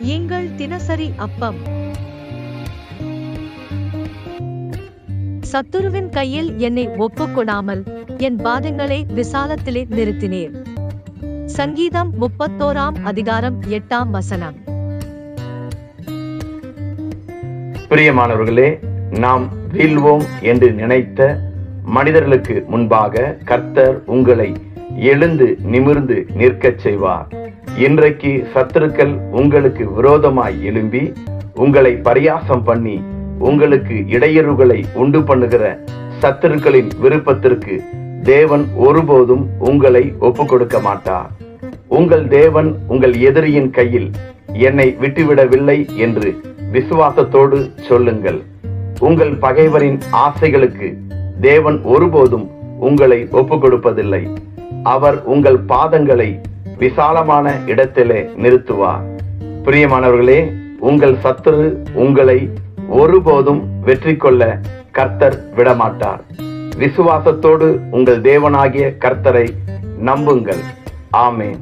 எங்கள் தினசரி அப்பம். சத்துருவின் கையில் என்னை ஒப்புக்கொடாமல் என் பாதங்களை விசாலத்திலே நிறுத்தினேன். சங்கீதம் முப்பத்தோராம் அதிகாரம் எட்டாம் வசனம். பிரியமானவர்களே நாம் வீழ்வோம் என்று நினைத்த மனிதர்களுக்கு முன்பாக கர்த்தர் உங்களை எழுந்து நிமிர்ந்து நிற்கச் செய்வார். இன்றைக்கு சத்துருக்கள் உங்களுக்கு விரோதமாய் எழும்பி உங்களை பரியாசம் பண்ணி உங்களுக்கு இடையூறுகளை உண்டு பண்ணுகிற சத்துருக்களின் விருப்பத்திற்கு தேவன் ஒருபோதும் உங்களை ஒப்பு கொடுக்க மாட்டார். உங்கள் தேவன் உங்கள் எதிரியின் கையில் என்னை விட்டுவிடவில்லை என்று விசுவாசத்தோடு சொல்லுங்கள். உங்கள் பகைவரின் ஆசைகளுக்கு தேவன் ஒருபோதும் உங்களை ஒப்பு கொடுப்பதில்லை அவர் உங்கள் பாதங்களை விசாலமான இடத்திலே நிறுத்துவார். பிரியமானவர்களே உங்கள் சத்துரு உங்களை ஒருபோதும் வெற்றி கொள்ள கர்த்தர் விடமாட்டார். விசுவாசத்தோடு உங்கள் தேவனாகிய கர்த்தரை நம்புங்கள். ஆமேன்.